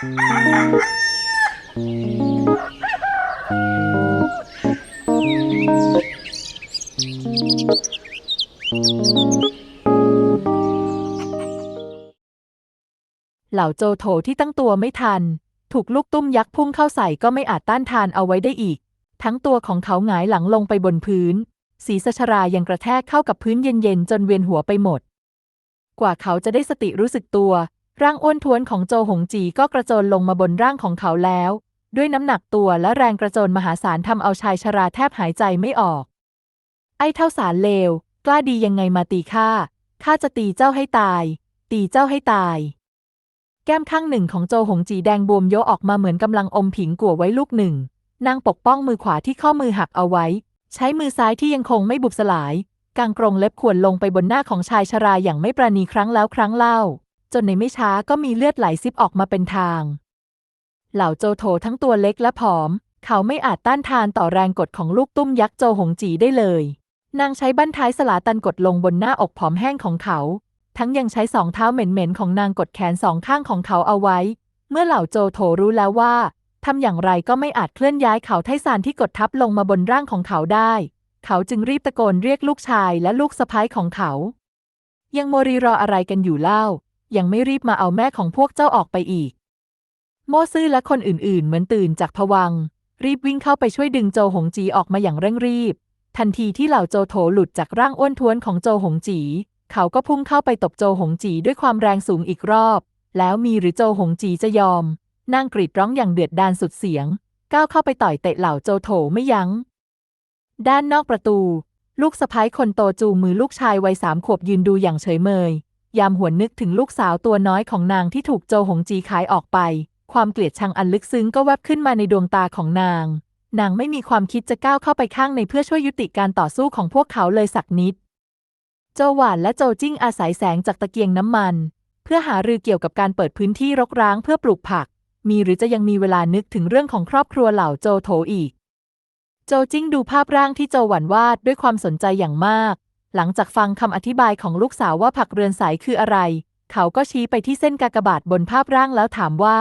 เหล่าโจโถที่ตั้งตัวไม่ทัน ถูกลูกตุ้มยักษ์พุ่งเข้าใส่ก็ไม่อาจต้านทานเอาไว้ได้อีก ทั้งตัวของเขาหงายหลังลงไปบนพื้น ศีรษะชรายังกระแทกเข้ากับพื้นเย็นๆ จนเวียนหัวไปหมด กว่าเขาจะได้สติรู้สึกตัว ร่างอ้วนท้วนของโจหงจีก็กระโจนลงมาบนร่างของเขาแล้ว ด้วยน้ำหนักตัวและแรงกระโจนมหาศาลทำเอาชายชราแทบหายใจไม่ออก ไอ้เท่าสารเลว กล้าดียังไงมาตีข้าข้าจะตีเจ้าให้ตาย ตีเจ้าให้ตาย แก้มข้างหนึ่งของโจหงจีแดงบวมโยออกมาเหมือนกำลังอมผิงกัวไว้ลูกหนึ่ง นางปกป้องมือขวาที่ข้อมือหักเอาไว้ ใช้มือซ้ายที่ยังคงไม่บุบสลายกางกรงเล็บข่วนลงไปบนหน้าของชายชราอย่างไม่ปราณีครั้งแล้วครั้งเล่า จนในไม่ช้าก็มีเลือดไหลซิบออกมาเป็นทาง เหล่าโจโถทั้งตัวเล็กและผอม เขาไม่อาจต้านทานต่อแรงกดของลูกตุ้มยักษ์โจหงจีได้เลย นางใช้บั้นท้ายสลาตันกดลงบนหน้าอกผอมแห้งของเขา ทั้งยังใช้สองเท้าเหม็นๆของนางกดแขนสองข้างของเขาเอาไว้ เมื่อเหล่าโจโถรู้แล้วว่าทำอย่างไรก็ไม่อาจเคลื่อนย้ายเขาไทซานที่กดทับลงมาบนร่างของเขาได้ เขาจึงรีบตะโกนเรียกลูกชายและลูกสะพ้ายของเขา ยังโมรีรออะไรกันอยู่เล่า ยังไม่รีบมาเอาแม่ของพวกเจ้าออกไปอีก โมซื่อและคนอื่นๆ เหมือนตื่นจากผวัง รีบวิ่งเข้าไปช่วยดึงโจหงจีออกมาอย่างเร่งรีบ ทันทีที่เหล่าโจโถหลุดจากร่างอ้วนท้วนของโจหงจี เขาก็พุ่งเข้าไปตบโจหงจีด้วยความแรงสูงอีกรอบ แล้วมีหรือโจหงจีจะยอม นางกรีดร้องอย่างเดือดดาลสุดเสียง ก้าวเข้าไปต่อยเตะเหล่าโจโถไม่ยัง้ง ด้านนอกประตูลูกสะพ้ายคนโตจูงมือลูกชายวัยสามขวบยืนดูอย่างเฉยเมย ยามหวนนึกถึงลูกสาวตัวน้อยของนางที่ถูกโจหงจีขายออกไป ความเกลียดชังอันลึกซึ้งก็แวบขึ้นมาในดวงตาของนาง นางไม่มีความคิดจะก้าวเข้าไปข้างในเพื่อช่วยยุติการต่อสู้ของพวกเขาเลยสักนิด โจหวานและโจจิ้งอาศัยแสงจากตะเกียงน้ำมัน เพื่อหารือเกี่ยวกับการเปิดพื้นที่รกร้างเพื่อปลูกผัก มีหรือจะยังมีเวลานึกถึงเรื่องของครอบครัวเหล่าโจโถอีก โจจิ้งดูภาพร่างที่โจหวันวาดด้วยความสนใจอย่างมาก หลังจากฟังคำอธิบายของลูกสาวว่าผักเรือนสายคืออะไร เขาก็ชี้ไปที่เส้นกากบาทบนภาพร่างแล้วถามว่า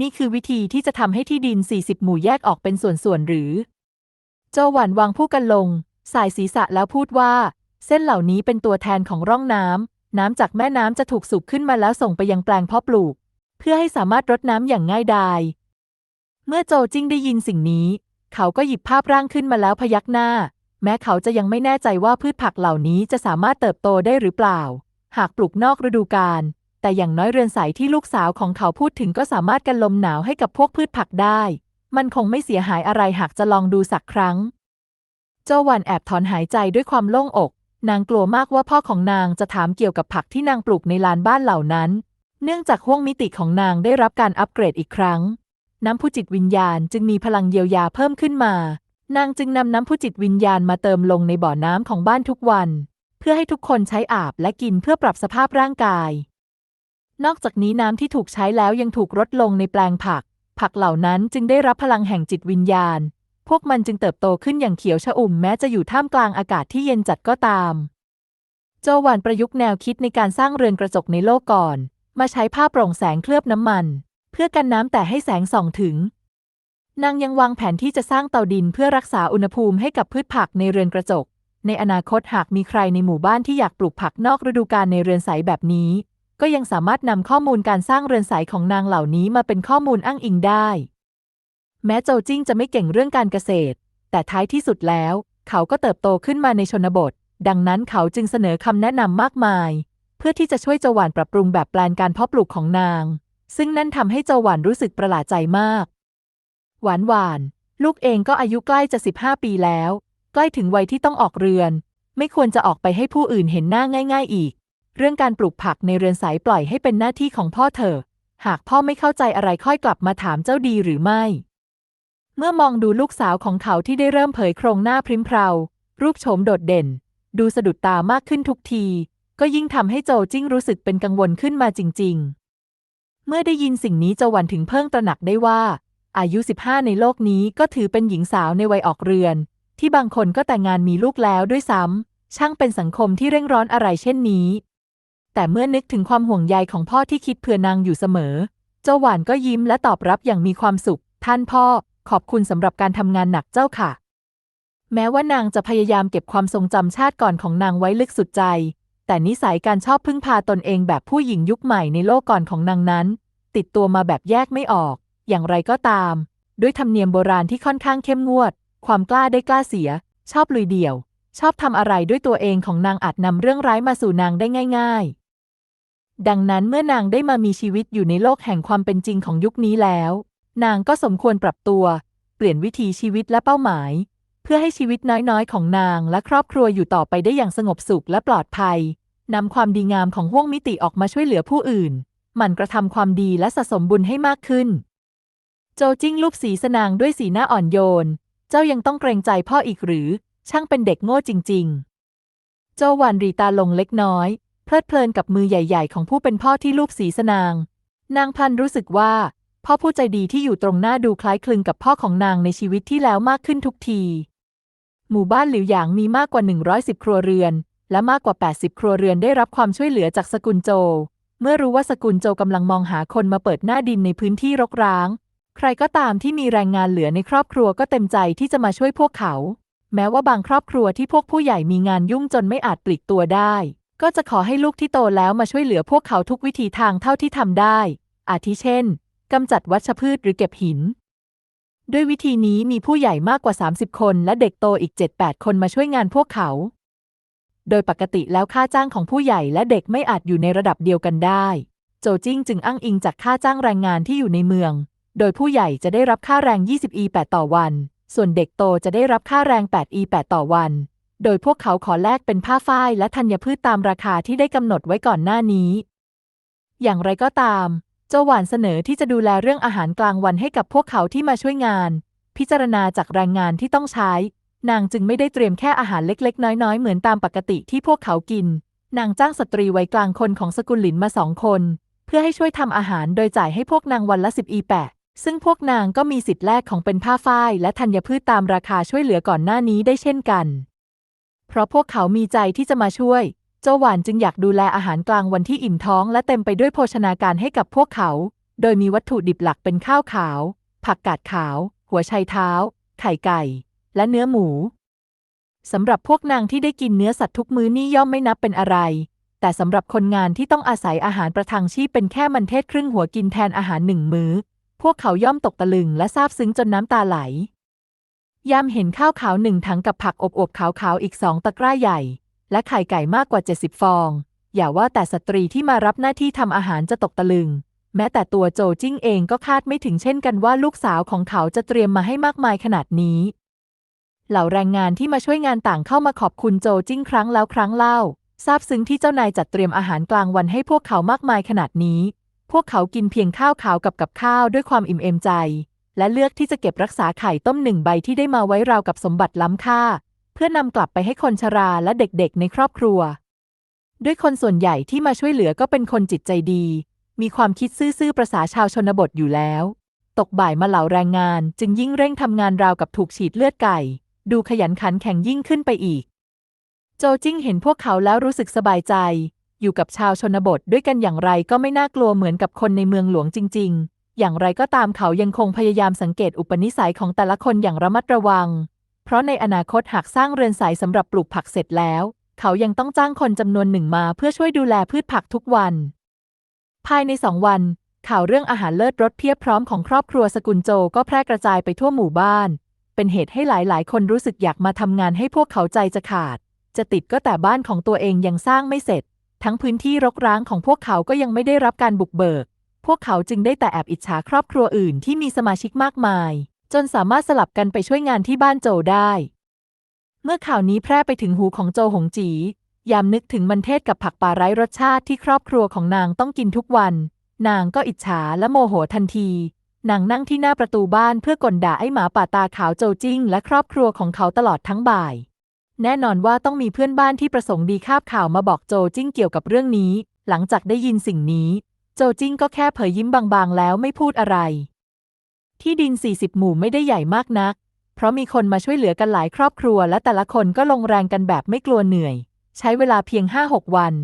นี่คือวิธีที่จะทำให้ที่ดิน 40 หมู่แยกออกเป็นส่วนๆหรือ โจหวันวางผู้กันลง สายศีรษะแล้วพูดว่า เส้นเหล่านี้เป็นตัวแทนของร่องน้ำน้ำจากแม่น้ำจะถูกสูบขึ้นมาแล้วส่งไปยังแปลงเพาะปลูก เพื่อให้สามารถรดน้ำอย่างง่ายดายเมื่อโจจิ้งได้ยินสิ่งนี้ เขาก็หยิบภาพร่างขึ้นมาแล้วพยักหน้า แม้เขาจะยังไม่แน่ใจว่าพืชผักเหล่านี้จะสามารถเติบโตได้หรือเปล่า หากปลูกนอกฤดูกาลแต่อย่างน้อยเรือนใสที่ลูกสาวของเขาพูดถึงก็สามารถกันลมหนาวให้กับพวกพืชผักได้ มันคงไม่เสียหายอะไรหากจะลองดูสักครั้งโจหวันแอบถอนหายใจด้วยความโล่งอก นางกลัวมากว่าพ่อของนางจะถามเกี่ยวกับผักที่นางปลูกในลานบ้านเหล่านั้น เนื่องจากห้วงมิติของนางได้รับการอัปเกรดอีกครั้ง น้ำผู้จิตวิญญาณจึงมีพลังเยียวยาเพิ่มขึ้นมา นางจึงนำน้ำผู้จิตวิญญาณมาเติมลงในบ่อน้ำของบ้านทุกวัน เพื่อให้ทุกคนใช้อาบและกินเพื่อปรับสภาพร่างกาย นอกจากนี้น้ำที่ถูกใช้แล้วยังถูกรดลงในแปลงผัก ผักเหล่านั้นจึงได้รับพลังแห่งจิตวิญญาณ พวกมันจึงเติบโตขึ้นอย่างเขียวชอุ่มแม้จะอยู่ท่ามกลางอากาศที่เย็นจัดก็ตาม โจวานประยุกต์แนวคิดในการสร้างเรือนกระจกในโลกก่อน มาใช้ผ้าโปร่งแสงเคลือบน้ำมัน เพื่อกันน้ำแต่ให้แสงส่องถึง นางยังวางแผนที่จะสร้างเตาดินเพื่อรักษาอุณหภูมิให้กับพืชผักในเรือนกระจก ในอนาคตหากมีใครในหมู่บ้านที่อยากปลูกผักนอกฤดูกาลในเรือนใสแบบนี้ ก็ยังสามารถนำข้อมูลการสร้างเรือนใสของนางเหล่านี้มาเป็นข้อมูลอ้างอิงได้ แม้โจจิ้งจะไม่เก่งเรื่องการเกษตร แต่ท้ายที่สุดแล้ว เขาก็เติบโตขึ้นมาในชนบท ดังนั้นเขาจึงเสนอคำแนะนำมากมาย เพื่อที่จะช่วยโจหวานปรับปรุงแบบแปลนการเพาะปลูกของนาง ซึ่งนั่นทำให้โจหวานรู้สึกประหลาดใจมาก หวานหวาน ลูกเองก็อายุใกล้จะ15ปีแล้ว ใกล้ถึงวัยที่ต้องออกเรือน ไม่ควรจะออกไปให้ผู้อื่นเห็นหน้าง่าย ๆ อีก เรื่องการปลูกผักในเรือนสายปล่อยให้เป็นหน้าที่ของพ่อเถอะหากพ่อไม่เข้าใจอะไรค่อยกลับมาถามเจ้าดีหรือไม่ เมื่อมองดูลูกสาวของเขาที่ได้เริ่มเผยโครงหน้าพริมเพรารูปโฉมโดดเด่น ดูสะดุดตามากขึ้นทุกที ก็ยิ่งทำให้โจจิ้งรู้สึกเป็นกังวลขึ้นมาจริง ๆ เมื่อได้ยินสิ่งนี้โจหวันถึงเพิ่งตระหนักได้ว่า อายุ 15 ในโลกนี้ก็ถือเป็นหญิงสาวในวัยออกเรือน ที่บางคนก็แต่งงานมีลูกแล้วด้วยซ้ำ ช่างเป็นสังคมที่เร่งร้อนอะไรเช่นนี้ แต่เมื่อนึกถึงความห่วงใยของพ่อที่คิดเผื่อนางอยู่เสมอ เจ้าหวานก็ยิ้มและตอบรับอย่างมีความสุข ท่านพ่อ ขอบคุณสำหรับการทำงานหนักเจ้าค่ะ แม้ว่านางจะพยายามเก็บความทรงจำชาติก่อนของนางไว้ลึกสุดใจ แต่นิสัยการชอบพึ่งพาตนเองแบบผู้หญิงยุคใหม่ในโลกก่อนของนางนั้น ติดตัวมาแบบแยกไม่ออก อย่างไรก็ตาม ด้วยธรรมเนียมโบราณที่ค่อนข้างเข้มงวด ความกล้าได้กล้าเสีย ชอบลุยเดี่ยว ชอบทำอะไรด้วยตัวเองของนางอาจนำเรื่องร้ายมาสู่นางได้ง่าย ๆ ดังนั้นเมื่อนางได้มามีชีวิตอยู่ในโลกแห่งความเป็นจริงของยุคนี้แล้ว นางก็สมควรปรับตัว เปลี่ยนวิถีชีวิตและเป้าหมาย เพื่อให้ชีวิตน้อยๆ ของนางและครอบครัวอยู่ต่อไปได้อย่างสงบสุขและปลอดภัยนำความดีงามของห้วงมิติออกมาช่วยเหลือผู้อื่น หมั่นกระทำความดีและสะสมบุญให้มากขึ้น โจจิ้งลูกสีสนางด้วยสีหน้าอ่อนโยน เจ้ายังต้องเกรงใจพ่ออีกหรือ ช่างเป็นเด็กโง่จริง ๆ โจหวันรีตาลงเล็กน้อย เพลิดเพลินกับมือใหญ่ ๆ ของผู้เป็นพ่อที่ลูกสีสนาง นางพันรู้สึกว่า พ่อผู้ใจดีที่อยู่ตรงหน้าดูคล้ายคลึงกับพ่อของนางในชีวิตที่แล้วมากขึ้นทุกที หมู่บ้านหลิวหยางมีมากกว่า 110 ครัวเรือน และมากกว่า 80 ครัวเรือนได้รับความช่วยเหลือจากสกุลโจ เมื่อรู้ว่าสกุลโจกำลังมองหาคนมาเปิดหน้าดินในพื้นที่รกร้าง ใครก็ตามที่มีแรงงานเหลือในครอบครัวก็เต็มใจที่จะมาช่วยพวกเขา แม้ว่าบางครอบครัวที่พวกผู้ใหญ่มีงานยุ่งจนไม่อาจปลีกตัวได้ ก็จะขอให้ลูกที่โตแล้วมาช่วยเหลือพวกเขาทุกวิธีทางเท่าที่ทำได้ อาทิเช่นกำจัดวัชพืชหรือเก็บหิน ด้วยวิธีนี้มีผู้ใหญ่มากกว่า 30 คนและเด็กโตอีก 7-8 คนมาช่วยงานพวกเขา โดยปกติแล้วค่าจ้างของผู้ใหญ่และเด็กไม่อาจอยู่ในระดับเดียวกันได้ โจจิ้งจึงอ้างอิงจากค่าจ้างแรงงานที่อยู่ในเมือง โดยผู้ใหญ่จะได้รับค่าแรง 20 e 8ต่อวัน ส่วนเด็กโตจะได้รับค่าแรง8 e 8ต่อวัน โดยพวกเขาขอแลกเป็นผ้าฝ้ายและธัญพืชตามราคาที่ได้กำหนดไว้ก่อนหน้านี้ อย่างไรก็ตามเจ้าหวานเสนอที่จะดูแลเรื่องอาหารกลางวันให้กับพวกเขาที่มาช่วยงาน พิจารณาจากแรงงานที่ต้องใช้ นางจึงไม่ได้เตรียมแค่อาหารเล็กๆ น้อยๆ เหมือนตามปกติที่พวกเขากิน นางจ้างสตรีวัยกลางคนของสกุลหลินมาสองคน เพื่อให้ช่วยทำอาหารโดยจ่ายให้พวกนางวันละ10อีแปะ ซึ่งพวกนางก็มีสิทธิ์แลกของเป็นผ้าฝ้ายและธัญพืชตามราคาช่วยเหลือก่อนหน้านี้ได้เช่นกัน เพราะพวกเขามีใจที่จะมาช่วย เจ้าหวานจึงอยากดูแลอาหารกลางวันที่อิ่มท้อง และเต็มไปด้วยโภชนาการให้กับพวกเขา โดยมีวัตถุดิบหลักเป็นข้าวขาว ผักกาดขาว หัวไชเท้า ไข่ไก่ และเนื้อหมูสำหรับพวกนางที่ได้กินเนื้อสัตว์ทุกมื้อนี่ย่อมไม่นับเป็นอะไร แต่สำหรับคนงานที่ต้องอาศัยอาหารประทังชีพเป็นแค่มันเทศครึ่งหัวกินแทนอาหารหนึ่งมื้อ พวกเขาย่อมตกตะลึงและซาบซึ้งจนน้ำตาไหล ยามเห็นข้าวขาวหนึ่งถังกับผักอบๆขาวๆอีกสองตะกร้าใหญ่ และไข่ไก่มากกว่า70ฟอง อย่าว่าแต่สตรีที่มารับหน้าที่ทำอาหารจะตกตะลึง แม้แต่ตัวโจจิ้งเองก็คาดไม่ถึงเช่นกันว่าลูกสาวของเขาจะเตรียมมาให้มากมายขนาดนี้ เหล่าแรงงานที่มาช่วยงานต่างเข้ามาขอบคุณโจจิ้งครั้งแล้วครั้งเล่าซาบซึ้งที่เจ้านายจัดเตรียมอาหารกลางวันให้พวกเขามากมายขนาดนี้ พวกเขากินเพียงข้าวขาวกับกับข้าวด้วยความอิ่มเอมใจ และเลือกที่จะเก็บรักษาไข่ต้มหนึ่งใบที่ได้มาไว้ราวกับสมบัติล้ำค่า เพื่อนำกลับไปให้คนชราและเด็กๆ ในครอบครัว ด้วยคนส่วนใหญ่ที่มาช่วยเหลือก็เป็นคนจิตใจดี มีความคิดซื่อๆประษาชาวชนบทอยู่แล้ว ตกบ่ายมาเหล่าแรงงานจึงยิ่งเร่งทำงานราวกับถูกฉีดเลือดไก่ ดูขยันขันแข็งยิ่งขึ้นไปอีก โจจิ้งเห็นพวกเขาแล้วรู้สึกสบายใจ อยู่กับชาวชนบทด้วยกันอย่างไรก็ไม่น่ากลัวเหมือนกับคนในเมืองหลวงจริง ๆ อย่างไรก็ตามเขายังคงพยายามสังเกตอุปนิสัยของแต่ละคนอย่างระมัดระวัง เพราะในอนาคตหากสร้างเรือนสายสำหรับปลูกผักเสร็จแล้ว เขายังต้องจ้างคนจำนวนหนึ่งมาเพื่อช่วยดูแลพืชผักทุกวัน ภายในสองวัน ข่าวเรื่องอาหารเลิศรสเพียบพร้อมของครอบครัวสกุลโจก็แพร่กระจายไปทั่วหมู่บ้าน เป็นเหตุให้หลายๆ คนรู้สึกอยากมาทำงานให้พวกเขาใจจะขาด จะติดก็แต่บ้านของตัวเองยังสร้างไม่เสร็จ ทั้งพื้นที่รกร้างของพวกเขาก็ยังไม่ได้รับการบุกเบิก พวกเขาจึงได้แต่แอบอิจฉาครอบครัวอื่นที่มีสมาชิกมากมาย จนสามารถสลับกันไปช่วยงานที่บ้านโจได้ เมื่อข่าวนี้แพร่ไปถึงหูของโจหงจี ยามนึกถึงมันเทศกับผักปลาไร้รสชาติที่ครอบครัวของนางต้องกินทุกวัน นางก็อิจฉาและโมโหทันที นางนั่งที่หน้าประตูบ้านเพื่อกลด่าไอ้หมาป่าตาขาวโจจิ้งและครอบครัวของเขาตลอดทั้งบ่าย แน่นอนว่าต้องมีเพื่อนบ้านที่ประสงค์ดีคาบข่าวมาบอกโจจิ้งเกี่ยวกับเรื่องนี้ หลังจากได้ยินสิ่งนี้ โจจิ้งก็แค่เผยยิ้มบางๆ แล้วไม่พูดอะไร ที่ดิน 40 หมู่ไม่ได้ใหญ่มากนัก เพราะมีคนมาช่วยเหลือกันหลายครอบครัว และแต่ละคนก็ลงแรงกันแบบไม่กลัวเหนื่อย ใช้เวลาเพียง 5-6 วัน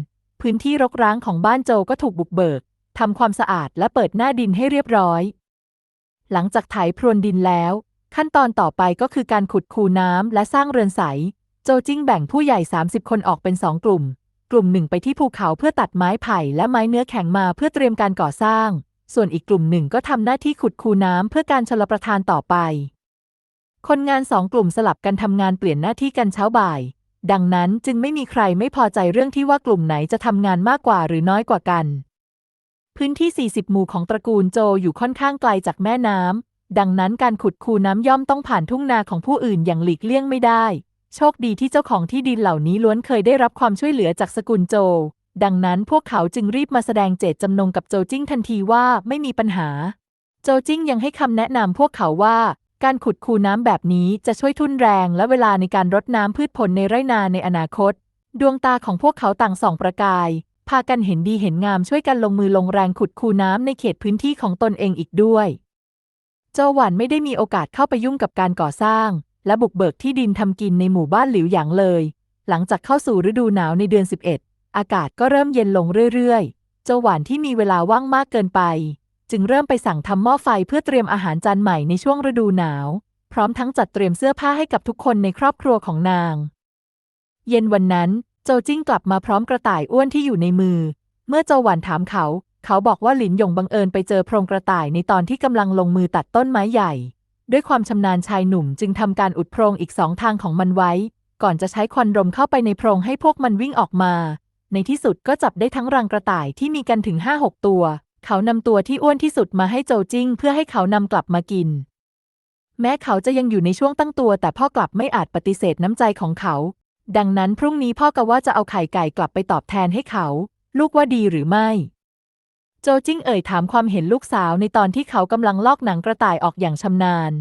พื้นที่รกร้างของบ้านโจก็ถูกบุกเบิกทำความสะอาดและเปิดหน้าดินให้เรียบร้อย หลังจากไถพรวนดินแล้ว ขั้นตอนต่อไปก็คือการขุดคูน้ำและสร้างเรือนใส โจจิ้งแบ่งผู้ใหญ่ 30 คนออกเป็นสองกลุ่ม กลุ่มหนึ่งไปที่ภูเขาเพื่อตัดไม้ไผ่และไม้เนื้อแข็งมาเพื่อเตรียมการก่อสร้าง ส่วนอีกกลุ่มหนึ่งก็ทำหน้าที่ขุดคูน้ำเพื่อการชลประทานต่อไป คนงานสองกลุ่มสลับกันทำงานเปลี่ยนหน้าที่กันเช้าบ่าย ดังนั้นจึงไม่มีใครไม่พอใจเรื่องที่ว่ากลุ่มไหนจะทำงานมากกว่าหรือน้อยกว่ากัน พื้นที่ 40 หมู่ของตระกูลโจอยู่ค่อนข้างไกลจากแม่น้ำดังนั้นการขุดคูน้ำย่อมต้องผ่านทุ่งนาของผู้อื่นอย่างหลีกเลี่ยงไม่ได้ โชคดีที่เจ้าของที่ดินเหล่านี้ล้วนเคยได้รับความช่วยเหลือจากสกุลโจดังนั้นพวกเขาจึงรีบมาแสดงเจตจำนงกับโจจิ้งทันทีว่าไม่มีปัญหา โจจิ้งยังให้คำแนะนำพวกเขาว่า การขุดคูน้ำแบบนี้จะช่วยทุนแรงและเวลาในการรดน้ำพืชผลในไร่นาในอนาคต ดวงตาของพวกเขาต่างส่องประกาย พากันเห็นดีเห็นงามช่วยกันลงมือลงแรงขุดคูน้ำในเขตพื้นที่ของตนเองอีกด้วยเจ้าหวันไม่ได้มีโอกาสเข้าไปยุ่งกับการก่อสร้าง และบุกเบิกที่ดินทำกินในหมู่บ้านหลิวหยางเลย หลังจากเข้าสู่ฤดูหนาวในเดือน 11 อากาศก็เริ่มเย็นลงเรื่อยๆ เจ้าหวานที่มีเวลาว่างมากเกินไป จึงเริ่มไปสั่งทำหม้อไฟเพื่อเตรียมอาหารจานใหม่ในช่วงฤดูหนาว พร้อมทั้งจัดเตรียมเสื้อผ้าให้กับทุกคนในครอบครัวของนาง เย็นวันนั้นโจจิ้งกลับมาพร้อมกระต่ายอ้วนที่อยู่ในมือ เมื่อโจหวันถามเขา เขาบอกว่าหลินหยงบังเอิญไปเจอโพรงกระต่ายในตอนที่กำลังลงมือตัดต้นไม้ใหญ่ ด้วยความชำนาญชายหนุ่มจึงทำการอุดโพรงอีกสองทางของมันไว้ ก่อนจะใช้ควันรมเข้าไปในโพรงให้พวกมันวิ่งออกมา ในที่สุดก็จับได้ทั้งรังกระต่ายที่มีกันถึงห้าหกตัว เขานำตัวที่อ้วนที่สุดมาให้โจจิ้ง เพื่อให้เขานำกลับมากิน แม้เขาจะยังอยู่ในช่วงตั้งตัว แต่พ่อกลับไม่อาจปฏิเสธน้ำใจของเขา ดังนั้นพรุ่งนี้พ่อกะว่าจะเอาไข่ไก่กลับไปตอบแทนให้เขา ลูกว่าดีหรือไม่ โจจิ้งเอ่ยถามความเห็นลูกสาวในตอนที่เขากำลังลอกหนังกระต่ายออกอย่างชำนาญ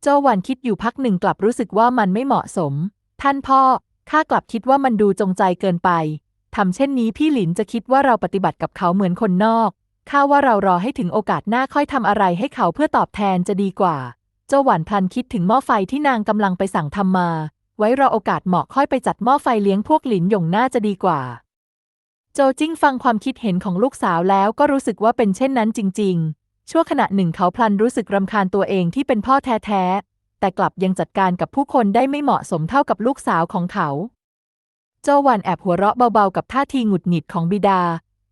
โจหวันคิดอยู่พักหนึ่งกลับรู้สึกว่ามันไม่เหมาะสม ท่านพ่อ ข้ากลับคิดว่ามันดูจงใจเกินไป ทำเช่นนี้พี่หลินจะคิดว่าเราปฏิบัติกับเขาเหมือนคนนอก ข้าว่าเรารอให้ถึงโอกาสหน้าค่อยทำอะไรให้เขาเพื่อตอบแทนจะดีกว่าเจ้าหวานพลันคิดถึงหม้อไฟที่นางกำลังไปสั่งทำมา ไว้รอโอกาสเหมาะค่อยไปจัดหม้อไฟเลี้ยงพวกหลินหยงน่าจะดีกว่า โจจิ้งฟังความคิดเห็นของลูกสาวแล้วก็รู้สึกว่าเป็นเช่นนั้นจริง ๆ ชั่วขณะหนึ่งเขาพลันรู้สึกรำคาญตัวเองที่เป็นพ่อแท้ๆ แต่กลับยังจัดการกับผู้คนได้ไม่เหมาะสมเท่ากับลูกสาวของเขา โจหวันแอบหัวเราะเบาๆ กับท่าทีหงุดหงิดของบิดา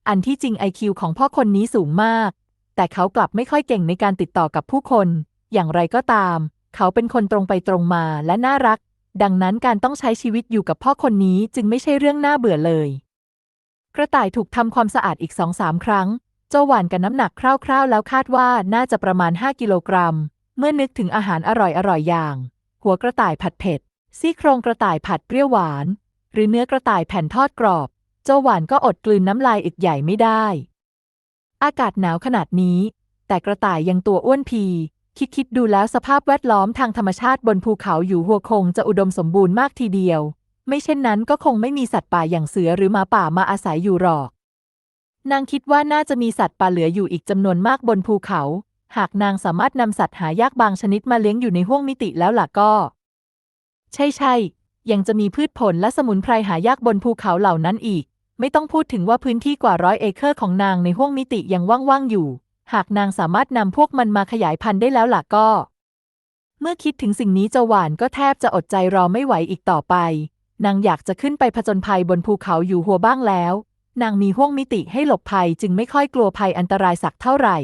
อันที่จริงไอคิวของพ่อคนนี้สูงมาก แต่เขากลับไม่ค่อยเก่งในการติดต่อกับผู้คน อย่างไรก็ตาม เขาเป็นคนตรงไปตรงมาและน่ารัก ดังนั้นการต้องใช้ชีวิตอยู่กับพ่อคนนี้จึงไม่ใช่เรื่องน่าเบื่อเลย กระต่ายถูกทำความสะอาดอีกสองสามครั้ง เจ้าหวานกับน้ำหนักคร่าวๆ แล้วคาดว่าน่าจะประมาณ 5 กิโลกรัม เมื่อนึกถึงอาหารอร่อยๆอย่าง หัวกระต่ายผัดเผ็ดซี่โครงกระต่ายผัดเปรี้ยวหวาน หรือเนื้อกระต่ายแผ่นทอดกรอบ เจ้าหวานก็อดกลืนน้ำลายอึกใหญ่ไม่ได้ อากาศหนาวขนาดนี้ แต่กระต่ายยังตัวอ้วนพีคิดคิดดูแล้วสภาพแวดล้อมทางธรรมชาติบนภูเขาอยู่หัวคงจะอุดมสมบูรณ์มากทีเดียว ไม่เช่นนั้นก็คงไม่มีสัตว์ป่าอย่างเสือหรือหมาป่ามาอาศัยอยู่หรอก นางคิดว่าน่าจะมีสัตว์ป่าเหลืออยู่อีกจำนวนมากบนภูเขา หากนางสามารถนำสัตว์หายากบางชนิดมาเลี้ยงอยู่ในห้วงมิติแล้วล่ะก็ ใช่ใช่ๆยังจะมีพืชผลและสมุนไพรหายากบนภูเขาเหล่านั้นอีก ไม่ต้องพูดถึงว่าพื้นที่กว่าร้อยเอเคอร์ของนางในห้วงมิติยังว่างๆอยู่ หากนางสามารถนำพวกมันมาขยายพันธุ์ได้แล้วล่ะก็ เมื่อคิดถึงสิ่งนี้เจหวานก็แทบจะอดใจรอไม่ไหวอีกต่อไป นางอยากจะขึ้นไปผจญภัยบนภูเขาอยู่หัวบ้างแล้ว นางมีห้วงมิติให้หลบภัยจึงไม่ค่อยกลัวภัยอันตรายสักเท่าไหร่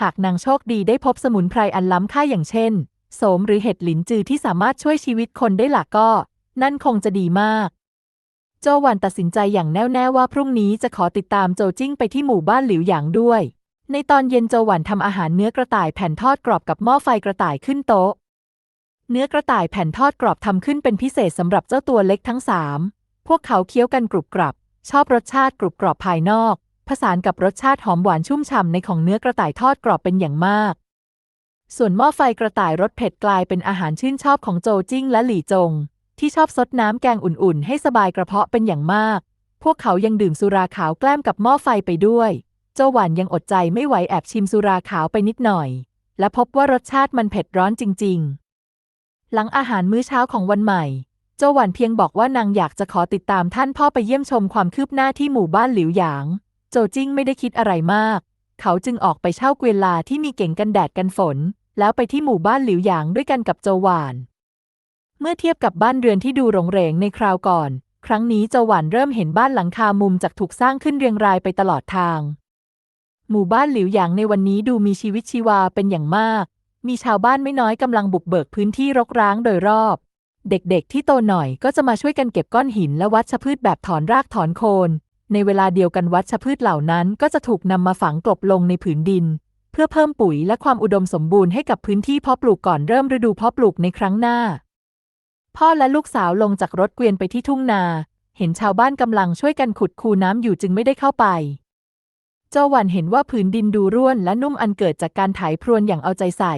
หากนางโชคดีได้พบสมุนไพรอันล้ำค่าอย่างเช่น โสมหรือเห็ดหลินจือที่สามารถช่วยชีวิตคนได้หล่ะก็ นั่นคงจะดีมาก โจวันตัดสินใจอย่างแน่วแน่ว่าพรุ่งนี้จะขอติดตามโจจิ้งไปที่หมู่บ้านหลิวหยางด้วย ในตอนเย็นโจวันทำอาหารเนื้อกระต่ายแผ่นทอดกรอบกับหม้อไฟกระต่ายขึ้นโต๊ะ เนื้อกระต่ายแผ่นทอดกรอบทำขึ้นเป็นพิเศษสำหรับเจ้าตัวเล็กทั้งสามพวกเขาเคี้ยวกันกรุบกรับ ชอบรสชาติกรุบกรอบภายนอก ผสานกับรสชาติหอมหวานชุ่มฉ่ำในของเนื้อกระต่ายทอดกรอบเป็นอย่างมาก ส่วนหม้อไฟกระต่ายรสเผ็ดกลายเป็นอาหารชื่นชอบของโจจิ้งและหลี่จง ที่ชอบซดน้ำแกงอุ่นๆ ให้สบายกระเพาะเป็นอย่างมาก พวกเขายังดื่มสุราขาวแกล้มกับหม้อไฟไปด้วย เจ้าหวานยังอดใจไม่ไหวแอบชิมสุราขาวไปนิดหน่อย และพบว่ารสชาติมันเผ็ดร้อนจริง ๆ หลังอาหารมื้อเช้าของวันใหม่เจ้าหวันเพียงบอกว่านางอยากจะขอติดตามท่านพ่อไปเยี่ยมชมความคืบหน้าที่หมู่บ้านหลิวหยาง โจจิ้งไม่ได้คิดอะไรมาก เขาจึงออกไปเช่าเกวียนลาที่มีเก่งกันแดดกันฝน แล้วไปที่หมู่บ้านหลิวหยางด้วยกันกับโจหวาน เมื่อเทียบกับบ้านเรือนที่ดูหรงเหรงในคราวก่อน ครั้งนี้โจหวานเริ่มเห็นบ้านหลังคามุมจากถูกสร้างขึ้นเรียงรายไปตลอดทาง หมู่บ้านหลิวหยางในวันนี้ดูมีชีวิตชีวาเป็นอย่างมาก มีชาวบ้านไม่น้อยกำลังบุกเบิกพื้นที่รกร้างโดยรอบ เด็กๆที่โตหน่อยก็จะมาช่วยกันเก็บก้อนหินและวัชพืชแบบถอนรากถอนโคน ในเวลาเดียวกันวัชพืชเหล่านั้นก็จะถูกนำมาฝังกลบลงในผืนดิน เพื่อเพิ่มปุ๋ยและความอุดมสมบูรณ์ให้กับพื้นที่เพาะปลูกก่อนเริ่มฤดูเพาะปลูกในครั้งหน้า พ่อและลูกสาวลงจากรถเกวียนไปที่ทุ่งนา เห็นชาวบ้านกำลังช่วยกันขุดคูน้ำอยู่จึงไม่ได้เข้าไป เจ้าหวันเห็นว่าผืนดินดูร่วนและนุ่มอันเกิดจากการไถพรวนอย่างเอาใจใส่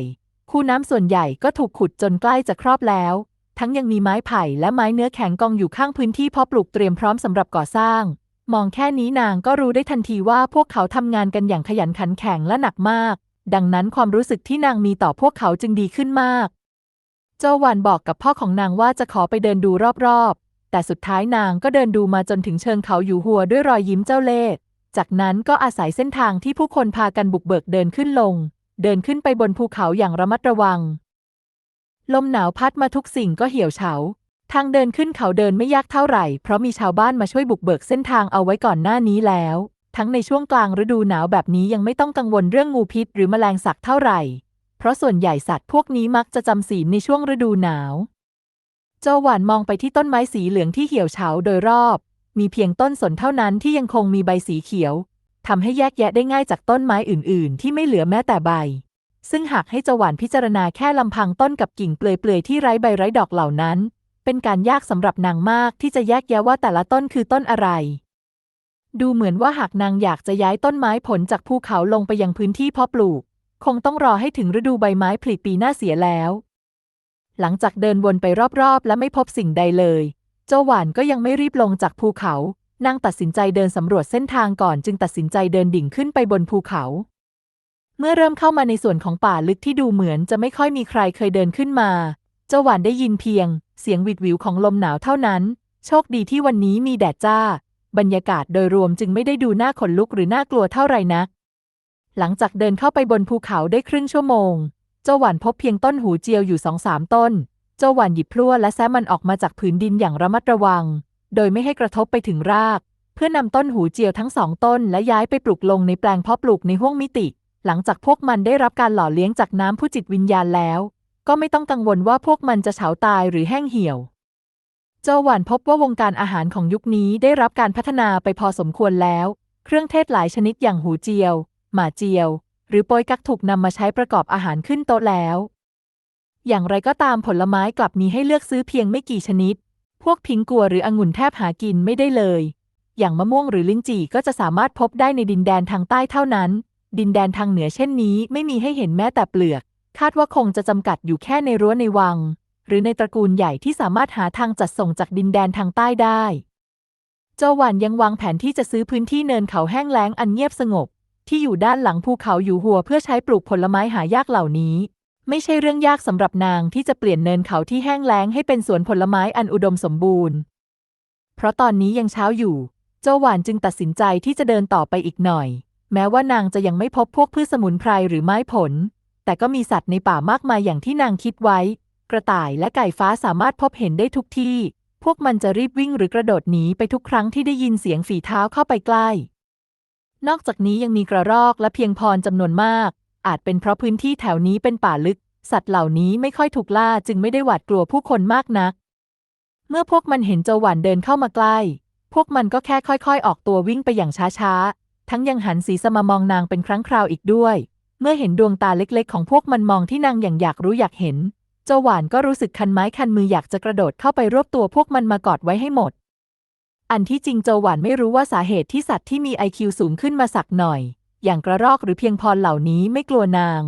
คูน้ำส่วนใหญ่ก็ถูกขุดจนใกล้จะครอบแล้ว ทั้งยังมีไม้ไผ่และไม้เนื้อแข็งกองอยู่ข้างพื้นที่เพาะปลูกเตรียมพร้อมสำหรับก่อสร้าง มองแค่นี้นางก็รู้ได้ทันทีว่าพวกเขาทำงานกันอย่างขยันขันแข็งและหนักมาก ดังนั้นความรู้สึกที่นางมีต่อพวกเขาจึงดีขึ้นมาก เจ้าหวันบอกกับพ่อของนางว่าจะขอไปเดินดูรอบๆ แต่สุดท้ายนางก็เดินดูมาจนถึงเชิงเขาอยู่หัวด้วยรอยยิ้มเจ้าเล่ห์ จากนั้นก็อาศัยเส้นทางที่ผู้คนพากันบุกเบิกเดินขึ้นลง เดินขึ้นไปบนภูเขาอย่างระมัดระวัง ลมหนาวพัดมาทุกสิ่งก็เหี่ยวเฉา ทางเดินขึ้นเขาเดินไม่ยากเท่าไหร่ เพราะมีชาวบ้านมาช่วยบุกเบิกเส้นทางเอาไว้ก่อนหน้านี้แล้ว ทั้งในช่วงกลางฤดูหนาวแบบนี้ยังไม่ต้องกังวลเรื่องงูพิษ หรือแมลงสักเท่าไหร่ เพราะส่วนใหญ่สัตว์พวกนี้มักจะจำศีลในช่วงฤดูหนาวเจ้าหวานมองไปที่ต้นไม้สีเหลืองที่เหี่ยวเฉาโดยรอบ มีเพียงต้นสนเท่านั้นที่ยังคงมีใบสีเขียวทำให้แยกแยะได้ง่ายจากต้นไม้อื่น ๆ ที่ไม่เหลือแม้แต่ใบ ซึ่งหากให้เจ้าหวานพิจารณาแค่ลำพังต้นกับกิ่งเปลือยๆที่ไร้ใบไร้ดอกเหล่านั้น เป็นการยากสำหรับนางมากที่จะแยกแยะว่าแต่ละต้นคือต้นอะไร ดูเหมือนว่าหากนางอยากจะย้ายต้นไม้ผลจากภูเขาลงไปยังพื้นที่เพาะปลูก คงต้องรอให้ถึงฤดูใบไม้ผลิปีหน้าเสียแล้ว หลังจากเดินวนไปรอบๆ และไม่พบสิ่งใดเลย เจ้าหวานก็ยังไม่รีบลงจากภูเขา นางตัดสินใจเดินสำรวจเส้นทางก่อนจึงตัดสินใจเดินดิ่งขึ้นไปบนภูเขา เมื่อเริ่มเข้ามาในส่วนของป่าลึกที่ดูเหมือนจะไม่ค่อยมีใครเคยเดินขึ้นมา เจ้าหวานได้ยินเพียง เสียงวิดวิวของลมหนาวเท่านั้น โชคดีที่วันนี้มีแดดจ้า บรรยากาศโดยรวมจึงไม่ได้ดูน่าขนลุกหรือน่ากลัวเท่าไหร่นัก หลังจากเดินเข้าไปบนภูเขาได้ครึ่งชั่วโมง เจ้าหวานพบเพียงต้นหูเจียวอยู่สองสามต้น เจ้าหวานหยิบพลั่วและแซะมันออกมาจากผืนดินอย่างระมัดระวัง โดยไม่ให้กระทบไปถึงราก เพื่อนำต้นหูเจียวทั้งสองต้นและย้ายไปปลูกลงในแปลงเพาะปลูกในห้วงมิติ หลังจากพวกมันได้รับการหล่อเลี้ยงจากน้ำผู้จิตวิญญาณแล้ว ก็ไม่ต้องกังวลว่าพวกมันจะเฉาตายหรือแห้งเหี่ยวเจ้าหวานพบว่าวงการอาหารของยุคนี้ได้รับการพัฒนาไปพอสมควรแล้ว เครื่องเทศหลายชนิดอย่างหูเจียว หมาเจียว หรือโปยกักถูกนำมาใช้ประกอบอาหารขึ้นโต๊ะแล้ว อย่างไรก็ตามผลไม้กลับมีให้เลือกซื้อเพียงไม่กี่ชนิด พวกพิงกัวหรือองุ่นแทบหากินไม่ได้เลย อย่างมะม่วงหรือลิ้นจี่ก็จะสามารถพบได้ในดินแดนทางใต้เท่านั้น ดินแดนทางเหนือเช่นนี้ไม่มีให้เห็นแม้แต่เปลือก คาดว่าคงจะจำกัดอยู่แค่ในรั้วในวัง หรือในตระกูลใหญ่ที่สามารถหาทางจัดส่งจากดินแดนทางใต้ได้ เจ้าหวานยังวางแผนที่จะซื้อพื้นที่เนินเขาแห้งแล้งอันเงียบสงบ ที่อยู่ด้านหลังภูเขาอยู่หัวเพื่อใช้ปลูกผลไม้หายากเหล่านี้ ไม่ใช่เรื่องยากสำหรับนางที่จะเปลี่ยนเนินเขาที่แห้งแล้งให้เป็นสวนผลไม้อันอุดมสมบูรณ์ เพราะตอนนี้ยังเช้าอยู่เจ้าหวานจึงตัดสินใจที่จะเดินต่อไปอีกหน่อย แม้ว่านางจะยังไม่พบพวกพืชสมุนไพรหรือไม้ผล แต่ก็มีสัตว์ในป่ามากมายอย่างที่นางคิดไว้ กระต่ายและไก่ฟ้าสามารถพบเห็นได้ทุกที่ พวกมันจะรีบวิ่งหรือกระโดดหนีไปทุกครั้งที่ได้ยินเสียงฝีเท้าเข้าไปใกล้ นอกจากนี้ยังมีกระรอกและเพียงพรจำนวนมาก อาจเป็นเพราะพื้นที่แถวนี้เป็นป่าลึก สัตว์เหล่านี้ไม่ค่อยถูกล่าจึงไม่ได้หวาดกลัวผู้คนมากนัก เมื่อพวกมันเห็นเจ้าหวานเดินเข้ามาใกล้ พวกมันก็แค่ค่อยๆ ออกตัววิ่งไปอย่างช้าๆ ทั้งยังหันสีสมามองนางเป็นครั้งคราวอีกด้วย เมื่อเห็นดวงตาเล็กๆ ของพวกมันมองที่นางอย่างอยากรู้อยากเห็นเจ้าหวานก็รู้สึกคันไม้คันมืออยากจะกระโดดเข้าไปรวบตัวพวกมันมากอดไว้ให้หมด อันที่จริงเจ้าหวานไม่รู้ว่าสาเหตุที่สัตว์ที่มีไอคิวสูงขึ้นมาสักหน่อย อย่างกระรอกหรือเพียงพรเหล่านี้ไม่กลัวนาง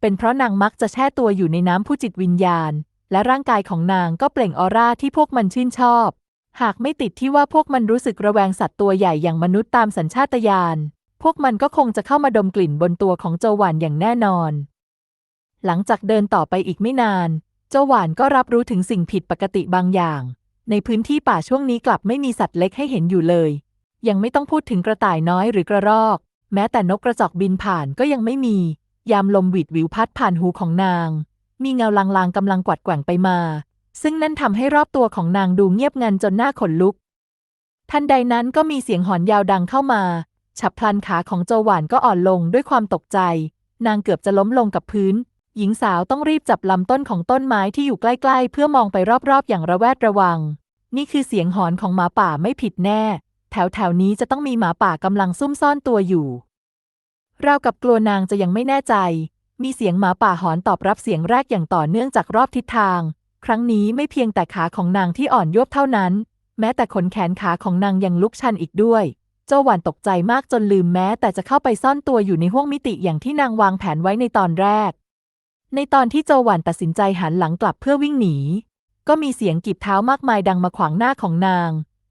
เป็นเพราะนางมักจะแช่ตัวอยู่ในน้ำผู้จิตวิญญาณ และร่างกายของนางก็เปล่งออร่าที่พวกมันชื่นชอบ หากไม่ติดที่ว่าพวกมันรู้สึกระแวงสัตว์ตัวใหญ่อย่างมนุษย์ตามสัญชาตญาณ พวกมันก็คงจะเข้ามาดมกลิ่นบนตัวของเจ้าหวานอย่างแน่นอน หลังจากเดินต่อไปอีกไม่นานเจ้าหวานก็รับรู้ถึงสิ่งผิดปกติบางอย่าง ในพื้นที่ป่าช่วงนี้กลับไม่มีสัตว์เล็กให้เห็นอยู่เลย ยังไม่ต้องพูดถึงกระต่ายน้อยหรือกระรอก แม้แต่นกกระจอกบินผ่านก็ยังไม่มี ยามลมหวิดวิวพัดผ่านหูของนาง มีเงาลางๆกำลังกวัดแกว่งไปมา ซึ่งนั่นทำให้รอบตัวของนางดูเงียบงันจนหน้าขนลุก ทันใดนั้นก็มีเสียงหอนยาวดังเข้ามา ฉับพลันขาของโจหวานก็อ่อนลงด้วยความตกใจ นางเกือบจะล้มลงกับพื้น หญิงสาวต้องรีบจับลำต้นของต้นไม้ที่อยู่ใกล้ ๆ เพื่อมองไปรอบๆ อย่างระแวดระวัง นี่คือเสียงหอนของหมาป่าไม่ผิดแน่ แถวๆนี้จะต้องมีหมาป่ากำลังซุ่มซ่อนตัวอยู่ เรากับกลัวนางจะยังไม่แน่ใจ มีเสียงหมาป่าหอนตอบรับเสียงแรกอย่างต่อเนื่องจากรอบทิศทาง ครั้งนี้ไม่เพียงแต่ขาของนางที่อ่อนยวบเท่านั้น แม้แต่ขนแขนขาของนางยังลุกชันอีกด้วย เจ้าหวานตกใจมากจนลืมแม้ แต่จะเข้าไปซ่อนตัวอยู่ในห้วงมิติอย่างที่นางวางแผนไว้ในตอนแรก ในตอนที่โจหวานตัดสินใจหันหลังกลับเพื่อวิ่งหนี ก็มีเสียงกีบเท้ามากมายดังมาขวางหน้าของนาง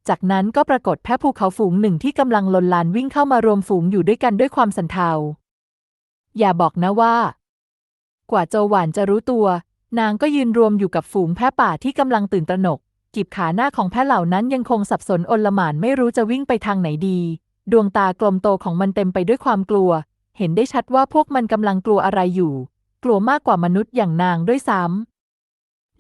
จากนั้นก็ปรากฏแพะภูเขาฝูงหนึ่งที่กำลังลนลานวิ่งเข้ามารวมฝูงอยู่ด้วยกันด้วยความสันเทา อย่าบอกนะว่า กว่าโจหวานจะรู้ตัว นางก็ยืนรวมอยู่กับฝูงแพะป่าที่กำลังตื่นตระหนกกีบขาหน้าของแพะเหล่านั้นยังคงสับสนอนลหม่านไม่รู้จะวิ่งไปทางไหนดี ดวงตากลมโตของมันเต็มไปด้วยความกลัว เห็นได้ชัดว่าพวกมันกำลังกลัวอะไรอยู่ กลัวมากกว่ามนุษย์อย่างนางด้วยซ้ำ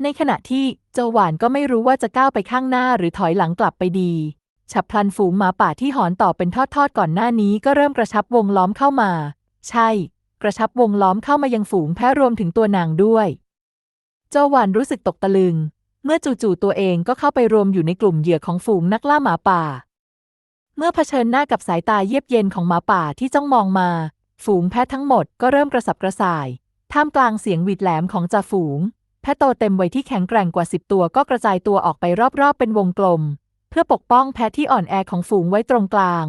ในขณะที่เจ้าหวานก็ไม่รู้ว่าจะก้าวไปข้างหน้าหรือถอยหลังกลับไปดี ฉับพลันฝูงหมาป่าที่หอนต่อเป็นทอดๆก่อนหน้านี้ก็เริ่มกระชับวงล้อมเข้ามา ใช่ กระชับวงล้อมเข้ามายังฝูงแพะรวมถึงตัวนางด้วยเจ้าหวานรู้สึกตกตะลึง เมื่อจู่ๆตัวเองก็เข้าไปรวมอยู่ในกลุ่มเหยื่อของฝูงนักล่าหมาป่า เมื่อเผชิญหน้ากับสายตาเยียบเย็นของหมาป่าที่จ้องมองมา ฝูงแพะทั้งหมดก็เริ่มกระสับกระส่าย ท่ามกลางเสียงหวีดแหลมของจ่าฝูง แพะโตเต็มวัยที่แข็งแกร่งกว่าสิบตัวก็กระจายตัวออกไปรอบๆ เป็นวงกลม เพื่อปกป้องแพะที่อ่อนแอของฝูงไว้ตรงกลาง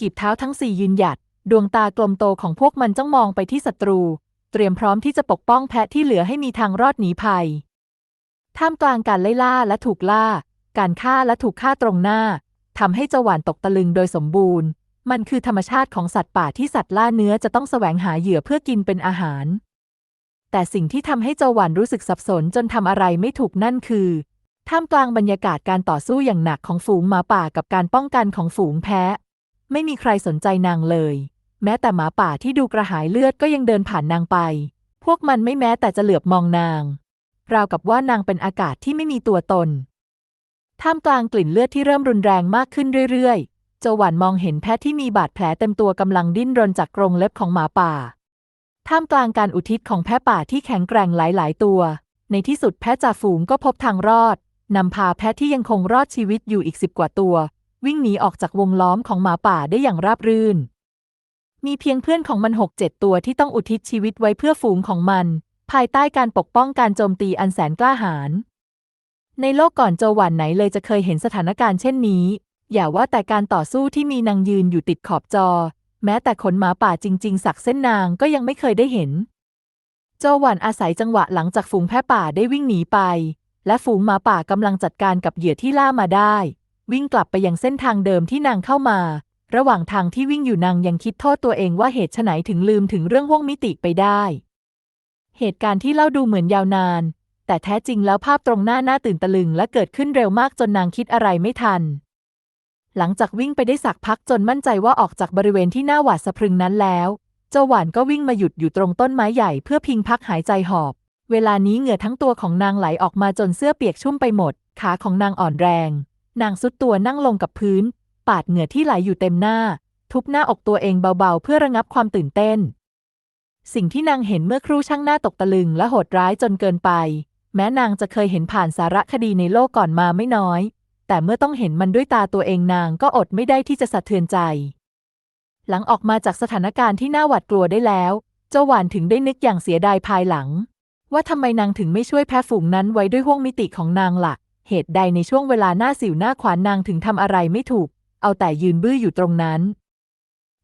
กีบเท้าทั้งสี่ยืนหยัด ดวงตากลมโตของพวกมันจ้องมองไปที่ศัตรู เตรียมพร้อมที่จะปกป้องแพะที่เหลือให้มีทางรอดหนีภัย ท่ามกลางการไล่ล่าและถูกล่า การฆ่าและถูกฆ่าตรงหน้าทำให้เจาหวานตกตะลึงโดยสมบูรณ์ มันคือธรรมชาติของสัตว์ป่าที่สัตว์ล่าเนื้อจะต้องแสวงหาเหยื่อเพื่อกินเป็นอาหาร แต่สิ่งที่ทำให้เจหวานรู้สึกสับสนจนทำอะไรไม่ถูกนั่นคือ ท่ามกลางบรรยากาศการต่อสู้อย่างหนักของฝูงหมาป่ากับการป้องกันของฝูงแพะ ไม่มีใครสนใจนางเลย แม้แต่หมาป่าที่ดูกระหายเลือดก็ยังเดินผ่านนางไป พวกมันไม่แม้แต่จะเหลือบมองนาง ราวกับว่านางเป็นอากาศที่ไม่มีตัวตน ท่ามกลางกลิ่นเลือดที่เริ่มรุนแรงมากขึ้นเรื่อยๆเจหวานมองเห็นแพะที่มีบาดแผลเต็มตัวกำลังดิ้นรนจากกรงเล็บของหมาป่า ท่ามกลางการอุทิศของแพะป่าที่แข็งแกร่งหลาย ๆ ตัว ในที่สุดแพะจ่าฝูงก็พบทางรอด นำพาแพะที่ยังคงรอดชีวิตอยู่อีกสิบกว่าตัว วิ่งหนีออกจากวงล้อมของหมาป่าได้อย่างราบรื่น มีเพียงเพื่อนของมันหกเจ็ดตัวที่ต้องอุทิศชีวิตไว้เพื่อฝูงของมัน ภายใต้การปกป้องการโจมตีอันแสนกล้าหาญในโลกก่อนโจหวานไหนเลยจะเคยเห็นสถานการณ์เช่นนี้ อย่าว่าแต่การต่อสู้ที่มีนางยืนอยู่ติดขอบจอ แม้แต่ขนหมาป่าจริง ๆ สักเส้นนางก็ยังไม่เคยได้เห็นโจหวานอาศัยจังหวะหลังจากฝูงแพะป่าได้วิ่งหนีไป และฝูงหมาป่ากำลังจัดการกับเหยื่อที่ล่ามาได้ วิ่งกลับไปยังเส้นทางเดิมที่นางเข้ามา ระหว่างทางที่วิ่งอยู่นางยังคิดโทษตัวเองว่าเหตุไฉนถึงลืมถึงเรื่องห้วงมิติไปได้ เหตุการณ์ที่เล่าดูเหมือนยาวนาน แต่แท้จริงแล้วภาพตรงหน้าน่าตื่นตะลึงและเกิดขึ้นเร็วมากจนนางคิดอะไรไม่ทัน หลังจากวิ่งไปได้สักพักจนมั่นใจว่าออกจากบริเวณที่หน่าหวาดสะพรึงนั้นแล้วเจ้าหวานก็วิ่งมาหยุดอยู่ตรงต้นไม้ใหญ่เพื่อพิงพักหายใจหอบ เวลานี้เหงื่อทั้งตัวของนางไหลออกมาจนเสื้อเปียกชุ่มไปหมด ขาของนางอ่อนแรง นางสุดตัวนั่งลงกับพื้น ปาดเหงื่อที่ไหลอยู่เต็มหน้า ทุบหน้าอกตัวเองเบาๆ เพื่อระงับความตื่นเต้น สิ่งที่นางเห็นเมื่อครู่ช่างหน้าตกตะลึงและโหดร้ายจนเกินไป แม้นางจะเคยเห็นผ่านสารคดีในโลกก่อนมาไม่น้อย แต่เมื่อต้องเห็นมันด้วยตาตัวเองนางก็อดไม่ได้ที่จะสะเทือนใจ หลังออกมาจากสถานการณ์ที่น่าหวาดกลัวได้แล้ว เจ้าหวานถึงได้นึกอย่างเสียดายภายหลัง ว่าทำไมนางถึงไม่ช่วยแพ้ฝูงนั้นไว้ด้วยห้วงมิติของนางหลัก เหตุใดในช่วงเวลาหน้าสิวหน้าขวานนางถึงทำอะไรไม่ถูก เอาแต่ยืนบื้ออยู่ตรงนั้น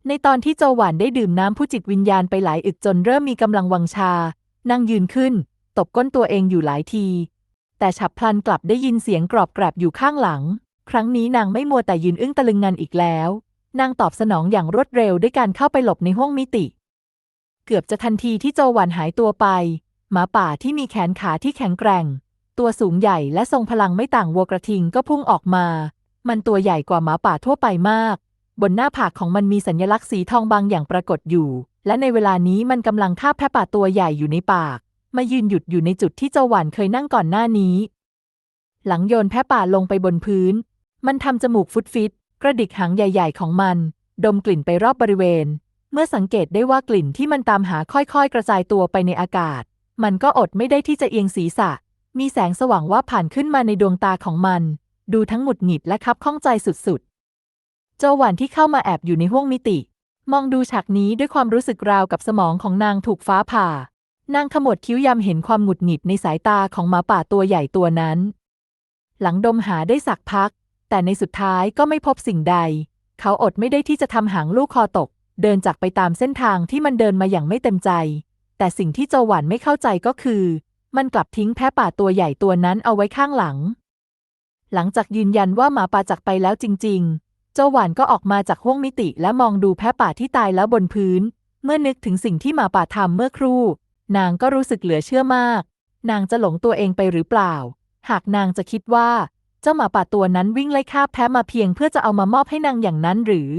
ในตอนที่โจหวานได้ดื่มน้ำผู้จิตวิญญาณไปหลายอึกจนเริ่มมีกำลังวังชานางยืนขึ้น ตบก้นตัวเองอยู่หลายที แต่ฉับพลันกลับได้ยินเสียงกรอบแกรบอยู่ข้างหลัง ครั้งนี้นางไม่มัวแต่ยืนอึ้งตะลึงงันอีกแล้ว นางตอบสนองอย่างรวดเร็วด้วยการเข้าไปหลบในห้วงมิติ เกือบจะทันทีที่โจหวานหายตัวไป หมาป่าที่มีแขนขาที่แข็งแกร่ง ตัวสูงใหญ่และทรงพลังไม่ต่างวัวกระทิงก็พุ่งออกมา มันตัวใหญ่กว่าหมาป่าทั่วไปมาก บนหน้าผากของมันมีสัญลักษณ์สีทองบางอย่างปรากฏอยู่ และในเวลานี้มันกำลังคาบแพะป่าตัวใหญ่อยู่ในปาก มายืนหยุดอยู่ในจุดที่เจ้าหวานเคยนั่งก่อนหน้านี้ หลังโยนแพะป่าลงไปบนพื้น มันทำจมูกฟุดฟิต กระดิกหางใหญ่ ๆ ของมัน ดมกลิ่นไปรอบบริเวณ เมื่อสังเกตได้ว่ากลิ่นที่มันตามหาค่อยๆ กระจายตัวไปในอากาศ มันก็อดไม่ได้ที่จะเอียงศีรษะ มีแสงสว่างว่าผ่านขึ้นมาในดวงตาของมัน ดูทั้งหงุดหงิดและคับข้องใจสุดๆ เจ้าหวานที่เข้ามาแอบอยู่ในห้วงมิติ มองดูฉากนี้ด้วยความรู้สึกราวกับสมองของนางถูกฟ้าผ่า นางขมวดคิ้วยำเห็นความหงุดหงิดในสายตาของหมาป่าตัวใหญ่ตัวนั้น หลังดมหาได้สักพัก แต่ในสุดท้ายก็ไม่พบสิ่งใด เขาอดไม่ได้ที่จะทำหางลูกคอตก เดินจากไปตามเส้นทางที่มันเดินมาอย่างไม่เต็มใจ แต่สิ่งที่เจ้าหวานไม่เข้าใจก็คือ มันกลับทิ้งแพะป่าตัวใหญ่ตัวนั้นเอาไว้ข้างหลัง หลังจากยืนยันว่าหมาป่าจากไปแล้วจริง ๆ เจ้าหวานก็ออกมาจากห้วงมิติและมองดูแพะป่าที่ตายแล้วบนพื้น เมื่อนึกถึงสิ่งที่หมาป่าทำเมื่อครู่ นางก็รู้สึกเหลือเชื่อมาก นางจะหลงตัวเองไปหรือเปล่า หากนางจะคิดว่า เจ้าหมาป่าตัวนั้นวิ่งไล่ฆ่าแพะมาเพียงเพื่อจะเอามามอบให้นางอย่างนั้นหรือ